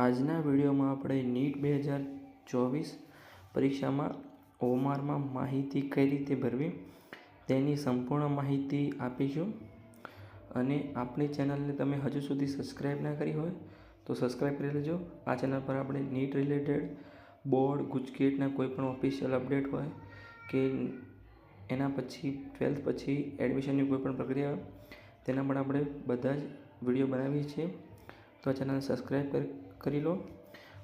આજના વિડીયોમાં આપણે નીટ બે હજાર ચોવીસ પરીક્ષામાં ઓમારમાં માહિતી કઈ રીતે ભરવી તેની સંપૂર્ણ માહિતી આપીશું. અને આપણી ચેનલને તમે હજુ સુધી સબસ્ક્રાઈબ ના કરી હોય તો સબસ્ક્રાઈબ કરી લેજો. આ ચેનલ પર આપણે નીટ રિલેટેડ બોર્ડ, ગુજકેટના કોઈ પણ ઓફિશિયલ અપડેટ હોય કે એના પછી ટ્વેલ્થ પછી એડમિશનની કોઈ પણ પ્રક્રિયા તેના પણ આપણે બધા જ વીડિયો બનાવીએ છીએ. તો આ ચેનલને સબસ્ક્રાઈબ કરી કરી લો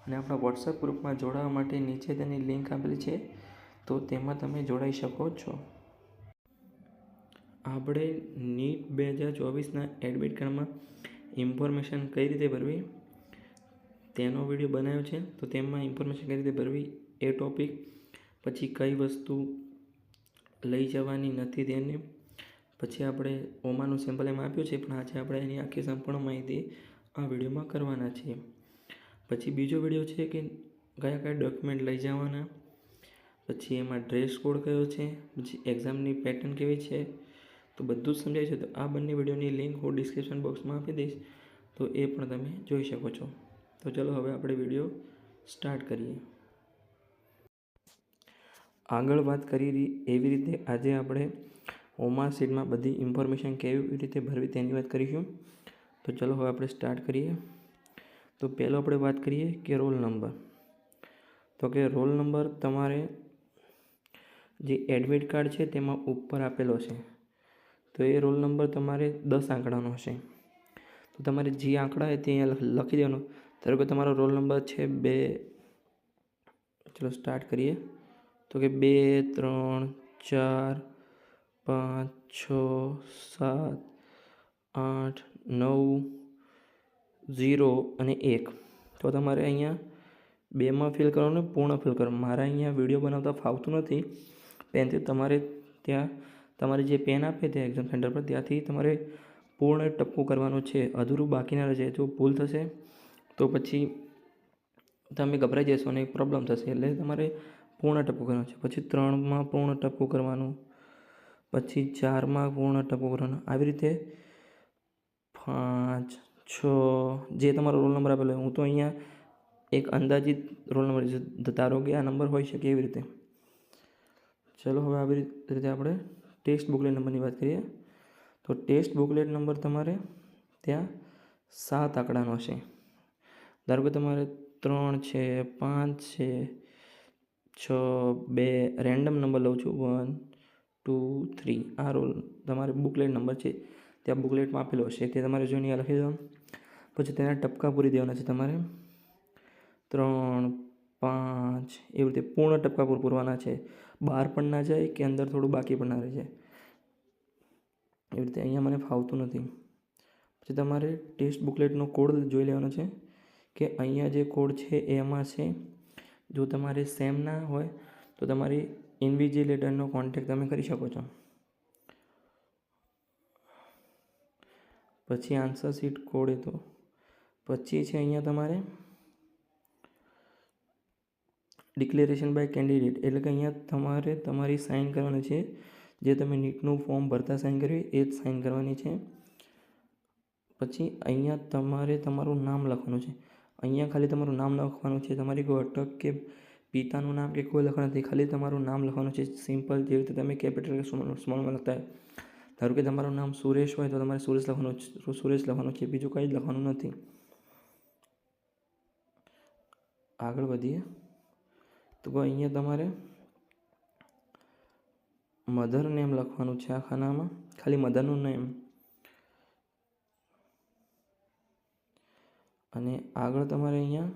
અને આપણા વોટ્સઅપ ગ્રુપમાં જોડાવા માટે નીચે તેની લિંક આપેલી છે, તો તેમાં તમે જોડાઈ શકો છો. આપણે નીટ બે હજાર ચોવીસના એડમિટ કાર્ડમાં ઇન્ફોર્મેશન કઈ રીતે ભરવી, તેનો વીડિયો બનાવ્યો છે, તો તેમાં ઇન્ફોર્મેશન કઈ રીતે ભરવી, એ ટોપિક, પછી કઈ વસ્તુ લઈ જવાની નથી તેને, પછી આપણે ઓમાનું સેમ્પલ એમાં આપ્યું છે, પણ આજે આપણે એની આખી સંપૂર્ણ માહિતી આ વિડીયોમાં કરવાના છીએ. પછી બીજો વીડિયો છે કે કયા કયા ડોક્યુમેન્ટ લઈ જવાના, પછી એમાં ડ્રેસ કોડ કયો છે, પછી એક્ઝામની પેટર્ન કેવી છે, તો બધું જ સમજાય છે. તો આ બંને વિડીયોની લિંક હું ડિસ્ક્રિપ્શન બોક્સમાં આપી દઈશ, તો એ પણ તમે જોઈ શકો છો. તો ચલો હવે આપણે વીડિયો સ્ટાર્ટ કરીએ. આગળ વાત કરી એવી રીતે આજે આપણે હોમા સીટમાં બધી ઇન્ફોર્મેશન કેવી રીતે ભરવી તેની વાત કરીશું. તો ચલો હવે આપણે સ્ટાર્ટ કરીએ. તો પહેલો આપણે વાત કરીએ કે રોલ નંબર. તો કે રોલ નંબર તમારે જે એડમિટ કાર્ડ છે તેમાં ઉપર આપેલો છે. તો એ રોલ નંબર તમારે દસ આંકડાનો હશે. તો તમારે જે આંકડા હોય તે અહીંયા લખી દેવાનો. ધારો કે તમારો રોલ નંબર છે બે, ચલો સ્ટાર્ટ કરીએ. તો કે બે, ત્રણ, ચાર, પાંચ, છ, સાત, આઠ, નવ ઝીરો અને એક. તો તમારે અહીંયા બેમાં ફિલ કરવાનું પૂર્ણ ફિલ કરવાનું. મારા અહીંયા વીડિયો બનાવતા ફાવતું નથી. પેનથી તમારે ત્યાં, તમારે જે પેન આપે તે એક્ઝામ સેન્ટર પર, ત્યાંથી તમારે પૂર્ણ ટપકું કરવાનું છે. અધૂરું બાકી ના રહે. જો ભૂલ થશે, તો પછી તમે ગભરાઈ જશો અને પ્રોબ્લેમ થશે. એટલે તમારે પૂર્ણ ટપકું કરવાનું છે. પછી ત્રણમાં પૂર્ણ ટપકું કરવાનું. પછી ચારમાં પૂર્ણ ટપકું કરવાનું. આવી રીતે પાંચ છ, જે તમારો રોલ નંબર આપેલો હું તો અહીંયા એક અંદાજિત રોલ નંબર ધારો કે આ નંબર હોઈ શકે એવી રીતે. ચલો હવે આવી રીતે આપણે ટેસ્ટ બુકલેટ નંબરની વાત કરીએ. તો ટેસ્ટ બુકલેટ નંબર તમારે ત્યાં સાત આંકડાનો છે ધારો કે તમારે ત્રણ છે, પાંચ છે, છ, બે, રેન્ડમ નંબર લઉં છું. One, two, three. આ રોલ તમારે બુકલેટ નંબર છે ત્યાં બુકલેટમાં આપેલો છે તે તમારે જોઈને લખી દેવાનું પછી તેના ટપકા પૂરી દેવાના છે તમારે. ત્રણ, પાંચ, એવી રીતે પૂર્ણ ટપકા પૂર પૂરવાના છે. બહાર પણ ના જાય કે અંદર થોડું બાકી પણ ના રહી જાય એવી રીતે અહીંયા મને ફાવતું નથી. પછી તમારે ટેસ્ટ બુકલેટનો કોડ જોઈ લેવાનો છે કે અહીંયા જે કોડ છે એમાં છે, જો તમારે સેમ ના હોય તો તમારી ઇન્વિજિલેટરનો કોન્ટેક્ટ તમે કરી શકો છો. પછી આન્સર સીટ કોડ એ તો પછી છે અહીંયા તમારે. ડિક્લેરેશન બાય કેન્ડિડેટ એટલે કે અહીંયા તમારે તમારી સાઇન કરવાની છે. જે તમે નીટનું ફોર્મ ભરતા સાઇન કર્યું એ જ સાઇન કરવાની છે. પછી અહીંયા તમારે તમારું નામ લખવાનું છે. અહીંયા ખાલી તમારું નામ લખવાનું છે. તમારી કોઈ અટક કે પિતાનું નામ કે કોઈ લખવાનું નથી. ખાલી તમારું નામ લખવાનું છે. સિમ્પલ જેવી રીતે તમે કેપિટલ કે સ્મોલમાં લખતા હોય. ધારો કે તમારું નામ સુરેશ હોય તો તમારે સુરેશ લખવાનું સુરેશ લખવાનું છે. બીજું કંઈ જ લખવાનું નથી. આગળ વધીએ. તો અહીંયા તમારે મધર નેમ લખવાનું છે આ ખાનામાં ખાલી મધરનું નેમ અને આગળ તમારે અહીંયા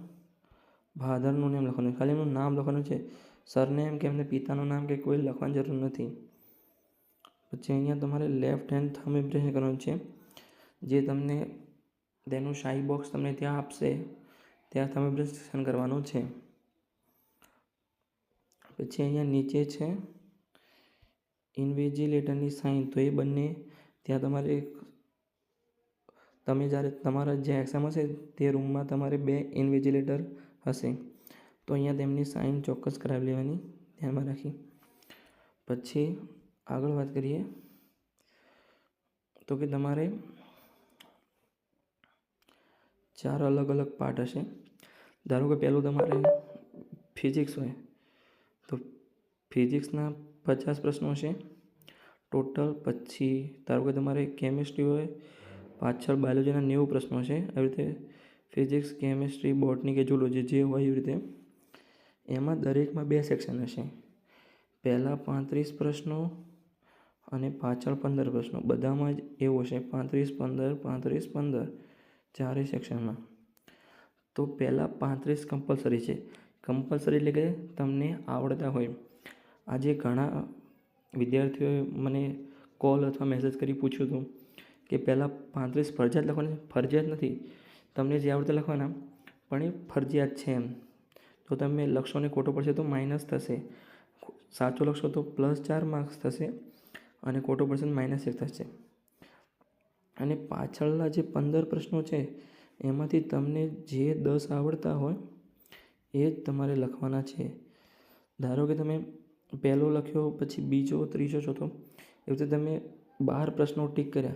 ફાધરનું નેમ લખવાનું ખાલી એમનું નામ લખવાનું છે. સરનેમ કે એમને પિતાનું નામ કે કોઈ લખવાની જરૂર નથી. પછી અહીંયા તમારે લેફ્ટ હેન્ડ થમ ઇમ્પ્રેશન કરવાનું છે. જે તમને તેનું શાઈ બોક્સ તમને ત્યાં આપશે. ત્યાં તમે ઇમ્પ્રેશન કરવાનું છે. પછી અહીંયા નીચે છે ઇન્વેજિલેટરની સાઇન, તો એ બંને ત્યાં તમારે તમે જ્યારે તમારા જે એક્ઝામ હશે તે રૂમમાં તમારે બે ઇન્વેજિલેટર હશે. તો અહીંયા તેમની સાઇન ચોક્કસ કરાવી લેવાની, ધ્યાનમાં રાખી. પછી આગળ વાત કરીએ તો કે તમારે ચાર અલગ અલગ પાર્ટ હશે. ધારો કે પહેલું તમારે ફિઝિક્સ હોય, તો ફિઝિક્સના પચાસ પ્રશ્નો છે ટોટલ પછી ધારો કે તમારે કેમિસ્ટ્રી હોય, પાછળ બાયોલોજીના નેવું પ્રશ્નો છે આવી રીતે ફિઝિક્સ કેમિસ્ટ્રી બોટની કે જુલોજી જે હોય એવી રીતે. એમાં દરેકમાં બે સેક્શન હશે. પહેલાં પાંત્રીસ પ્રશ્નો અને પાછળ પંદર પ્રશ્નો. બધામાં જ એવું હશે. પાંત્રીસ પંદર પાંત્રીસ પંદર. ચારેય સેક્શનમાં. તો પહેલાં પાંત્રીસ કમ્પલસરી છે. કમ્પલસરી એટલે કે તમને આવડતા હોય. આજે ઘણા વિદ્યાર્થીઓએ મને કોલ અથવા મેસેજ કરી પૂછ્યું હતું કે પહેલાં પાંત્રીસ ફરજિયાત લખવાના ફરજિયાત નથી. તમને જે આવડતા લખવાના, પણ એ ફરજિયાત છે એમ. તો તમે લખશો ને ખોટો પડશે તો માઇનસ થશે. સાચો લખશો તો પ્લસ ચાર માર્ક્સ થશે અને ખોટો પડશે માઇનસ એક થશે. અને પાછળના જે પંદર પ્રશ્નો છે, એમાંથી તમને જે દસ આવડતા હોય, એ જ તમારે લખવાના છે. ધારો કે તમે પહેલો લખ્યો, પછી બીજો, ત્રીજો, ચોથો, એવી રીતે તમે બાર પ્રશ્નો ટીક કર્યા.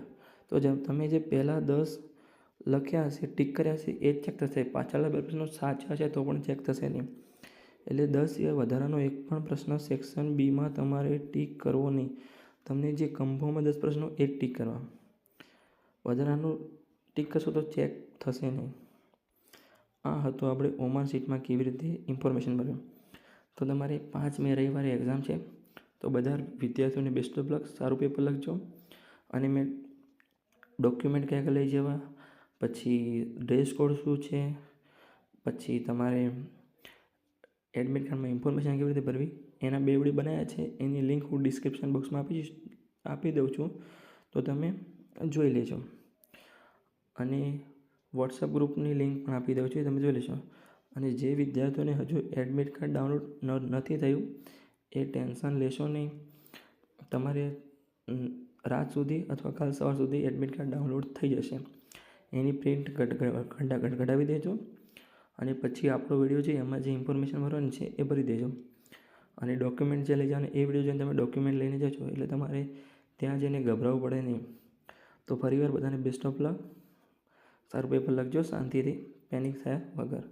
તો જેમ તમે જે પહેલાં દસ લખ્યા હશે, ટીક કર્યા છે એ જ ચેક થશે. પાછળના બે પ્રશ્નો સાચા છે, તો પણ ચેક થશે નહીં. એટલે દસ એ વધારાનો એક પણ પ્રશ્ન સેક્શન બીમાં તમારે ટીક કરવો નહીં. તમને જે કંભોમાં દસ પ્રશ્નો, એ ટીક કરવા. વધારાનું ટીક કરશો તો ચેક થશે નહીં. આ હતું આપણે ઓમાન સીટમાં કેવી રીતે ઇન્ફોર્મેશન ભરવું તો તમારે પાંચ મે રવિવારે એક્ઝામ છે, તો બધા વિદ્યાર્થીઓને બેસ્ટ ઓફ લક સારું પેપર લખજો. અને મેં ડોક્યુમેન્ટ ક્યાં ક્યાં લઈ જવા, પછી ડ્રેસ કોડ શું છે, પછી તમારે એડમિટ કાર્ડમાં ઇન્ફોર્મેશન કેવી રીતે ભરવી, એના બે વીડિયો બનાવ્યા છે. એની લિંક હું ડિસ્ક્રિપ્શન બોક્સમાં આપી આપી દઉં છું. તો તમે જોઈ લેજો. અને વોટ્સઅપ ગ્રુપની લિંક પણ આપી દઉં છું તમે જોઈ લેશો. અને જે વિદ્યાર્થીઓને હજુ એડમિટ કાર્ડ ડાઉનલોડ નથી થયું, એ ટેન્શન લેશો નહીં. તમારે રાત સુધી અથવા કાલ સવાર સુધી એડમિટ કાર્ડ ડાઉનલોડ થઈ જશે. એની પ્રિન્ટ કઢાવી દેજો. અને પછી આપણો વીડિયો છે એમાં જે ઇન્ફોર્મેશન ભરવાની છે એ ભરી દેજો. અને ડોક્યુમેન્ટ જે લઈ જવાના એ વીડિયો જોઈને તમે ડોક્યુમેન્ટ લઈને જશો એટલે તમારે ત્યાં જઈને ગભરાવવું પડે નહીં. તો ફરીવાર બધાને બેસ્ટ ઓફ લક સારું પેપર લખજો શાંતિથી પેનિક થયા વગર.